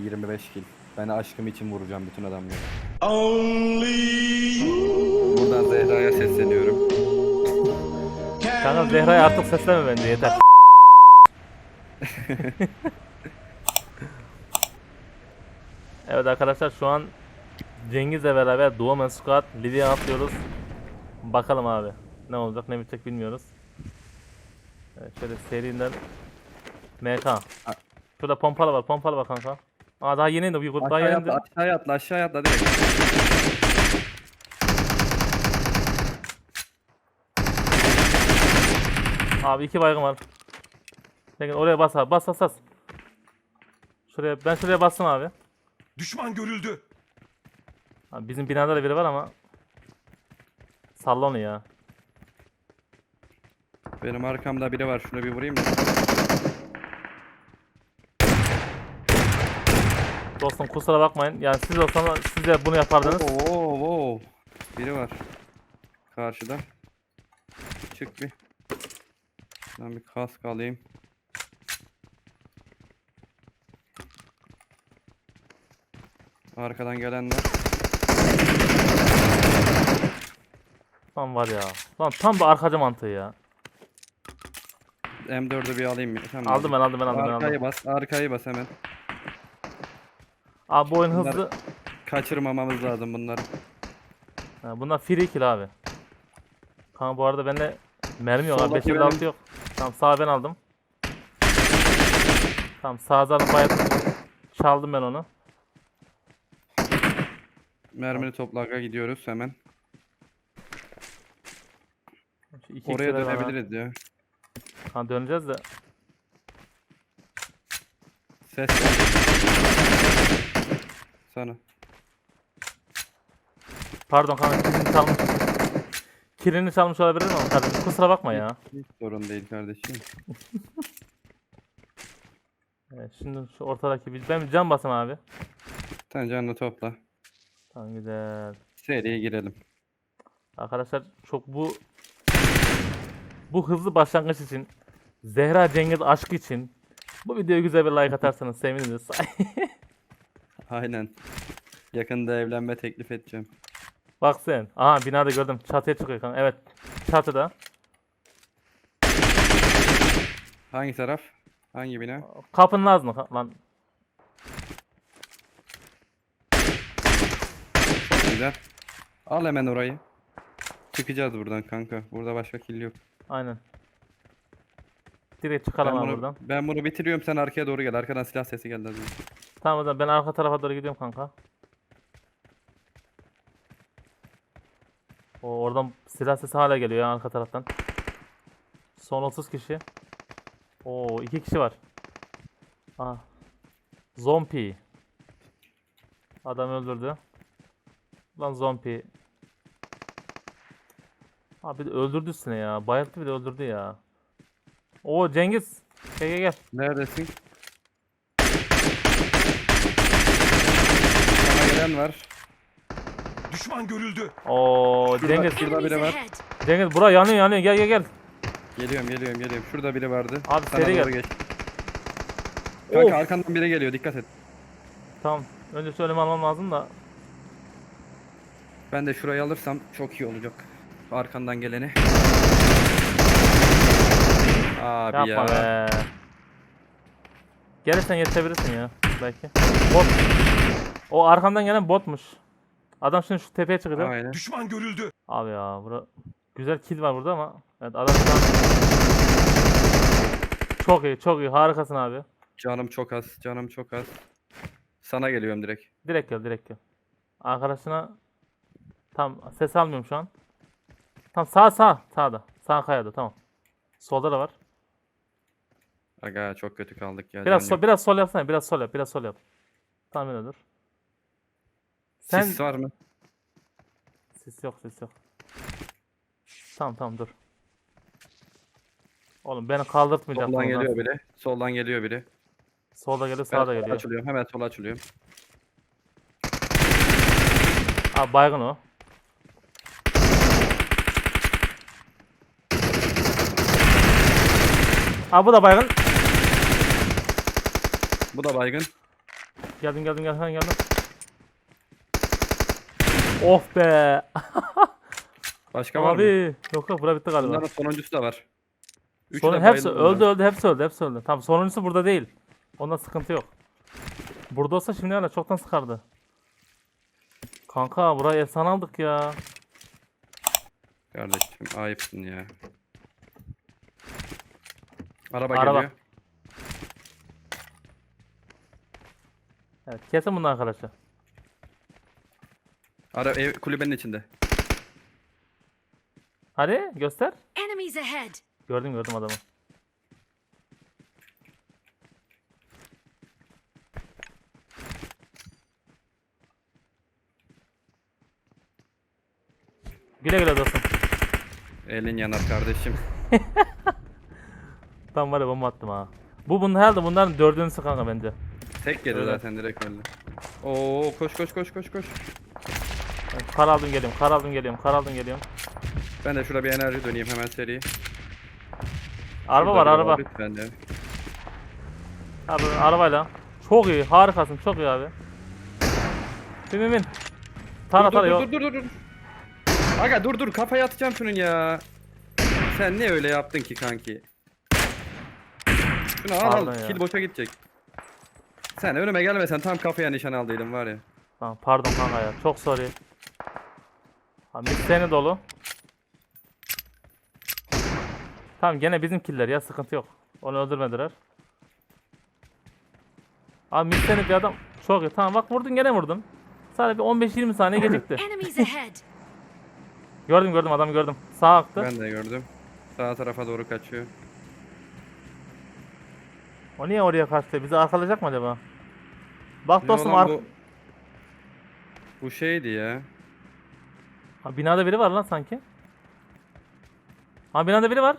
bir 25 kill. Ben aşkım için vuracağım bütün adamları. Buradan Zehra'ya sesleniyorum. Kanka Zehra'ya artık sesleme bence yeter. evet arkadaşlar şu an Cengiz'le beraber Duomen Squad Lidya atlıyoruz. Bakalım abi ne olacak ne bitecek bilmiyoruz. Evet şöyle seriden MK. Şurada pompalı var pompalı var kanka. Aa daha yeni indi bu daha Aşağıya yeni atla, aşağıya atla, aşağıya atla direkt. Abi iki baygın var. Peki oraya bas abi bas bas bas. Şuraya ben şuraya bastım abi. Düşman görüldü. Abi bizim binada da biri var ama Salla onu ya. Benim arkamda biri var. Şunu bir vurayım mı? Dostum kusura bakmayın. Yani siz olsanız siz de bunu yapardınız. Oo, oo, oo. Biri var. Karşıda. Çık bir. Ben bir kask alayım. Arkadan gelenler. Lan var ya. Lan tam bir arkacı mantığı ya. M4'ü bir alayım. Tamam, Aldım ben aldım ben aldım ben Arkayı aldım. bas, arkayı bas hemen. Abi bu oyun Bunlar- hızlı. Kaçırmamamız lazım bunları. Ha, bunlar free kill abi. Kanka bu arada bende mermi yok abi. Soldaki 5 56 benim. yok. Tamam sağ ben aldım. Tamam sağ zarım bayağı çaldım ben onu. Mermini topla aga gidiyoruz hemen. Şu iki Oraya X'e de bana- dönebiliriz ya. Ha döneceğiz de. Ses var. Sana. Pardon kanka kilini çalmış. Kilini çalmış olabilir mi kardeşim? Kusura bakma ya. Hiç sorun değil kardeşim. Evet, şimdi şu ortadaki bir ben bir cam basayım abi. Sen canını topla. Tamam güzel. Seriye girelim. Arkadaşlar çok bu bu hızlı başlangıç için Zehra Cengiz aşkı için bu videoya güzel bir like atarsanız seviniriz. Aynen. Yakında evlenme teklif edeceğim. Bak sen. Aha binada gördüm. Çatıya çıkıyor kanka. Evet. Çatıda. Hangi taraf? Hangi bina? Kapının ağzına ka- lan. Güzel. Al hemen orayı. Çıkacağız buradan kanka. Burada başka kill yok. Aynen. Direkt çıkalım Ben bunu, buradan. ben bunu bitiriyorum sen arkaya doğru gel. Arkadan silah sesi geldi az önce. Tamam o zaman ben arka tarafa doğru gidiyorum kanka. O oradan silah sesi hala geliyor ya arka taraftan. Son 30 kişi. Oo iki kişi var. Ah. Zompi. Adam öldürdü. Lan zompi. Abi de öldürdü üstüne ya. Bayılttı bir de öldürdü ya. Oo Cengiz. Gel gel gel. Neredesin? Gelen var. Düşman görüldü. Oo Şurada- Cengiz. Şurada biri var. ahead. Cengiz bura yanıyor yanıyor gel gel gel. Geliyorum geliyorum geliyorum. Şurada biri vardı. Abi Sana seri doğru gel. geç. Kanka Of. arkandan biri geliyor dikkat et. Tamam. Önce söyleme almam lazım da. Ben de şurayı alırsam çok iyi olacak. Arkandan geleni. Abi Yapma ya. be. Gelirsen yetişebilirsin ya belki. Bot. O arkamdan gelen botmuş. Adam şimdi şu tepeye çıkacak. Aynen. Düşman görüldü. Abi ya bura güzel kill var burada ama evet adam şu an çok iyi çok iyi harikasın abi. Canım çok az. Canım çok az. Sana geliyorum direkt. Direkt gel direkt gel. Arkadaşına tam ses almıyorum şu an. Tam sağ sağ sağda. Sağ kayada tamam. Solda da var. Aga çok kötü kaldık ya. Biraz sol, biraz sol yapsana. Biraz sol yap. Biraz sol yap. Tamam öyle dur. Sen Sis var mı? Sis yok, sis yok. Tamam tamam dur. Oğlum beni kaldırtmayacak. Soldan geliyor biri. Soldan geliyor biri. Solda geliyor, sağda sola geliyor. açılıyorum. Hemen sola açılıyorum. Abi baygın o. Abi bu da baygın. Bu da baygın. Geldim geldim geldim geldim. Of be. Başka var mı? Abi. Yok yok bura bitti galiba. Bunların sonuncusu da var. Üçü Sonra de hepsi bayıldı öldü öldü hepsi öldü hepsi öldü. Tamam sonuncusu burada değil. Onda sıkıntı yok. Burada olsa şimdi hala çoktan sıkardı. Kanka burayı efsane aldık ya. Kardeşim ayıpsın ya. Araba, Araba. geliyor. Evet kesin bunlar arkadaşlar. Ara ev kulübenin içinde. Hadi göster. Enemies ahead! Gördüm gördüm adamı. Güle güle dostum. Elin yanar kardeşim. Tam var ya bomba attım ha. Bu bunun herhalde bunların dördüncüsü kanka bence. Tek yedi Öyle. zaten direkt öldü. Oo koş koş koş koş koş. Ben Kar aldım geliyorum, kar aldım geliyorum, kar aldım geliyorum. Ben de şurada bir enerji döneyim hemen seri. Araba var araba. Lütfen de. Abi arabayla. Çok iyi, harikasın, çok iyi abi. Bin bin bin. Tara dur, tara dur, yok. dur dur dur dur. Aga dur dur kafaya atacağım şunun ya. Sen ne öyle yaptın ki kanki? Şunu al Pardon al ya. kill boşa gidecek. Sen önüme gelmesen tam kafaya nişan aldıydım var ya. Tamam, pardon kanka ya, çok sorry. Abi seni dolu. Tamam gene bizim killer ya sıkıntı yok. Onu öldürmediler. Abi mislenik bir adam. Çok iyi. Tamam bak vurdun gene vurdun. Sadece bir 15-20 saniye gecikti. Gördüm gördüm adamı gördüm. Sağ aktı. Ben de gördüm. Sağ tarafa doğru kaçıyor. O niye oraya kaçtı? Bizi arkalayacak mı acaba? Bak Ne dostum ar- bu? Bu şeydi ya. Ha, binada biri var lan sanki. Ha binada biri var.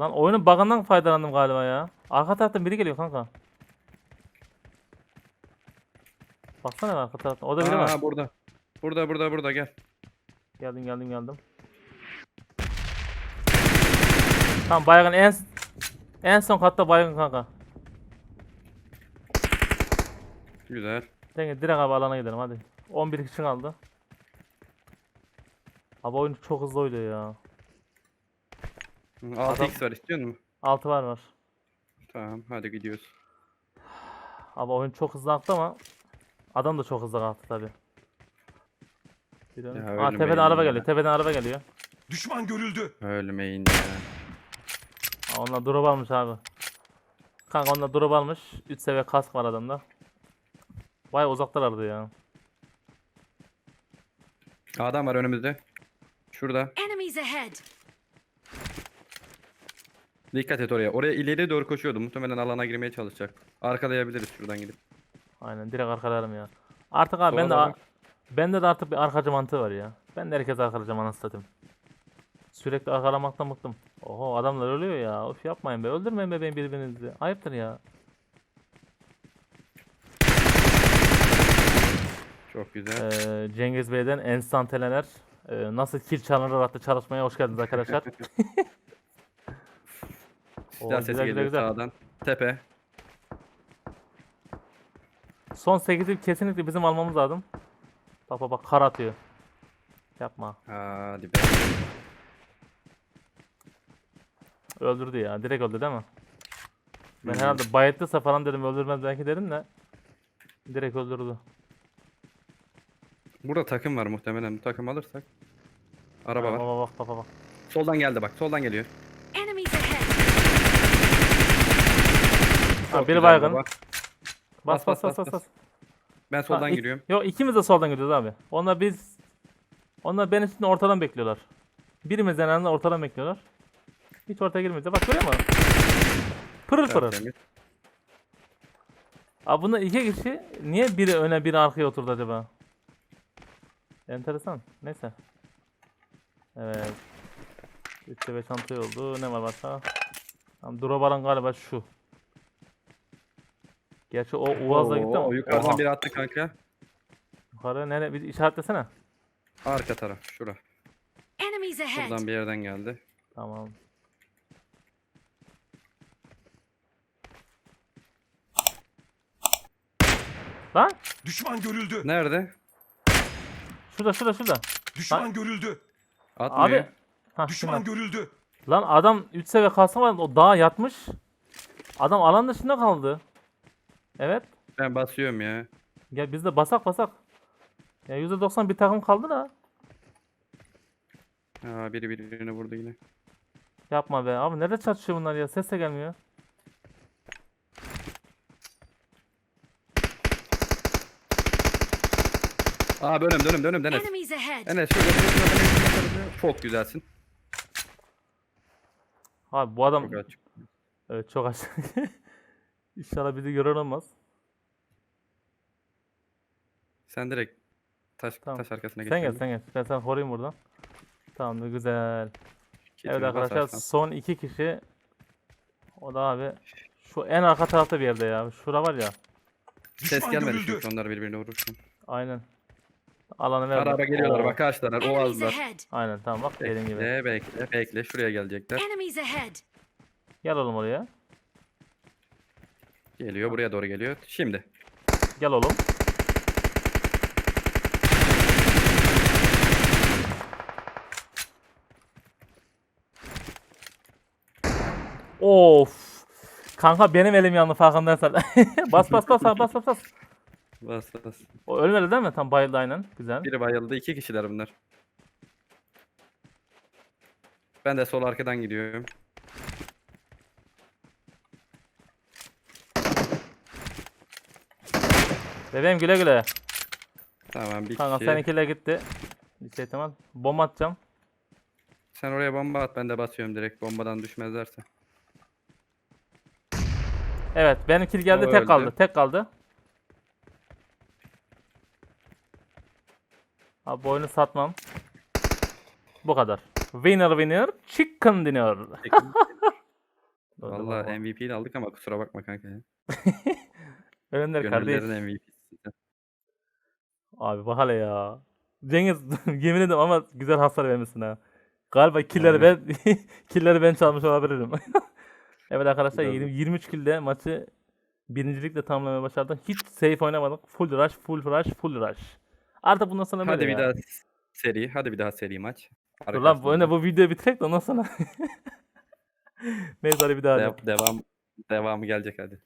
Lan oyunun bug'ından faydalandım galiba ya. Arka taraftan biri geliyor kanka. Baksana arka taraftan. O da biri var. Aa burada. Burada burada burada gel. Geldim geldim geldim. Tamam baygın en en son katta baygın kanka. Güzel. Direkt, direkt abi alana gidelim hadi. 11 kişi kaldı. Abi oyun çok hızlı oynuyor ya. 6x var istiyor musun? 6 var var. Tamam hadi gidiyoruz. Abi oyun çok hızlı aktı ama adam da çok hızlı kalktı tabi. Aa ölmeyin tepeden araba ya. geliyor. Tepeden araba geliyor. Düşman görüldü. Ölmeyin ya. Aa, onlar drop almış abi. Kanka onlar drop almış. 3 seviye kask var adamda. Vay uzaktalardı ya. Adam var önümüzde. Şurada. Enemies ahead! Dikkat et oraya. Oraya ileri doğru koşuyordu. Muhtemelen alana girmeye çalışacak. Arkalayabiliriz şuradan gidip. Aynen direkt arkalarım ya. Artık abi ben de Sola bak. bende de artık bir arkacı mantığı var ya. Ben de herkes arkalayacağım anasını satayım. Sürekli arkalamaktan bıktım. Oho adamlar ölüyor ya. Of yapmayın be. Öldürmeyin be benim birbirinizi. Ayıptır ya. Çok güzel. Ee, Cengiz Bey'den enstantaneler. Ee, nasıl kill çalınır adlı çalışmaya hoş geldiniz arkadaşlar. Oo, Silah sesi güzel, güzel, geliyor güzel. sağdan. Tepe. Son 8'i kesinlikle bizim almamız lazım. Bak bak bak kar atıyor. Yapma. Hadi be. Öldürdü ya. Direkt öldü değil mi? Ben Hmm. herhalde bayıttıysa falan dedim öldürmez belki dedim de. Direkt öldürdü. Burada takım var muhtemelen. Bu takım alırsak. Araba var. bak bak bak bak. Soldan geldi bak. Soldan geliyor. Enemies ahead! Ha, Çok biri güzel baygın. baba. Bas bas bas bas, bas. Ben Ha, soldan ik- giriyorum. Yok ikimiz de soldan gidiyoruz abi. Onlar biz onlar benim için ortadan bekliyorlar. Birimiz en azından ortadan bekliyorlar. Hiç ortaya girmeyeceğiz. Bak görüyor musun? Pırıl pırıl. Tertemiz. Abi bunlar iki kişi niye biri öne biri arkaya oturdu acaba? Enteresan. Neyse. Evet. 3'te 5 çanta oldu. Ne var başka? Tamam, drop alan galiba şu. Gerçi o Uaz'la gitti ama. Oo, yukarıdan Oha. biri attı kanka. Yukarı nere? Bir işaretlesene. Arka taraf. Şura. Enemies ahead! Şuradan bir yerden geldi. Tamam. Lan Düşman görüldü. Nerede? şurada şurada şurada. Düşman görüldü. Atmıyor. Abi. Ha, Düşman şuna. görüldü. Lan adam 3 seviye kalsın var o dağa yatmış. Adam alan dışında kaldı. Evet. Ben basıyorum ya. Gel biz de basak basak. Ya %90 bir takım kaldı da. Aa, biri birini vurdu yine. Yapma be. Abi nerede çatışıyor bunlar ya? Ses de gelmiyor. Aa önümde önümde önümde Enes. Enemies ahead. Enes şurada. Çok güzelsin. Abi bu adam Çok açık. evet çok aç. İnşallah bizi gören olmaz. Sen direkt taş Tamam. taş arkasına geç. Sen gel sen gel. Ben seni koruyayım buradan. Tamamdır güzel. Kitini Evet arkadaşlar basarsan. son iki kişi. O da abi şu en arka tarafta bir yerde ya. Şura var ya. Ses gelmedi çünkü onlar birbirine vururken. Aynen. Alanı ver. Araba geliyorlar Oo. bak karşılar. Enemies Oğazlar. ahead. Aynen tamam bak dediğin gibi. Bekle bekle bekle şuraya gelecekler. Enemies ahead. Gel oğlum oraya. Geliyor buraya doğru geliyor. Şimdi. Gel oğlum. Of. Kanka benim elim yandı farkındaysan. bas bas bas abi, bas bas bas. Bas bas. O ölmedi değil mi? Tam bayıldı aynen. Güzel. Biri bayıldı. iki kişiler bunlar. Ben de sol arkadan gidiyorum. Bebeğim güle güle. Tamam bir Kanka kişi. seninkiyle gitti. Bir şey tamam. Bomba atacağım. Sen oraya bomba at ben de basıyorum direkt bombadan düşmezlerse. Evet benim kill geldi O tek öldü. kaldı. Tek kaldı. Abi bu oyunu satmam. Bu kadar. Winner winner chicken dinner. Valla MVP'yi de aldık ama kusura bakma kanka ya. Önler kardeş. MVP'si. Abi bak hele ya. Cengiz yemin ederim ama güzel hasar vermişsin ha. Galiba killeri ben killeri ben çalmış olabilirim. evet arkadaşlar Güzel. 20, 23 kilde maçı birincilikle tamamlamaya başardık. Hiç safe oynamadık. Full rush, full rush, full rush. Artık bundan sonra Hadi bir ya. daha seri. Hadi bir daha seri maç. Dur lan bu önce bu videoyu bitirek de ondan sonra. Neyse hadi bir daha. hadi. Dev- devam devamı gelecek hadi.